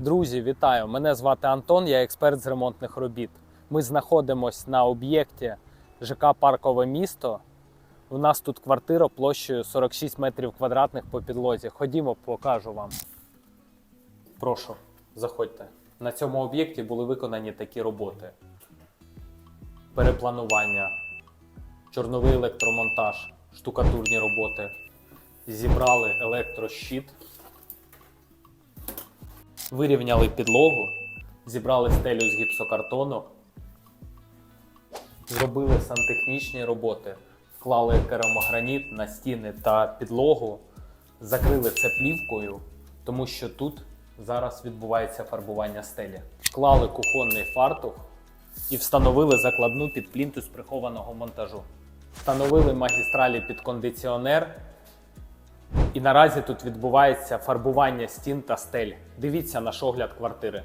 Друзі, вітаю! Мене звати Антон, я експерт з ремонтних робіт. Ми знаходимося на об'єкті ЖК Паркове місто. У нас тут квартира площею 46 метрів квадратних по підлозі. Ходімо, покажу вам. Прошу, заходьте. На цьому об'єкті були виконані такі роботи: перепланування, чорновий електромонтаж, штукатурні роботи. Зібрали електрощит, вирівняли підлогу, зібрали стелю з гіпсокартону, зробили сантехнічні роботи, вклали керамограніт на стіни та підлогу, закрили це плівкою, тому що тут зараз відбувається фарбування стелі. Вклали кухонний фартух і встановили закладну під плінтус прихованого монтажу. Встановили магістралі під кондиціонер. І наразі тут відбувається фарбування стін та стель. Дивіться наш огляд квартири.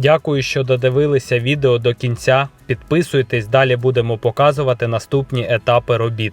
Дякую, що додивилися відео до кінця. Підписуйтесь, далі будемо показувати наступні етапи робіт.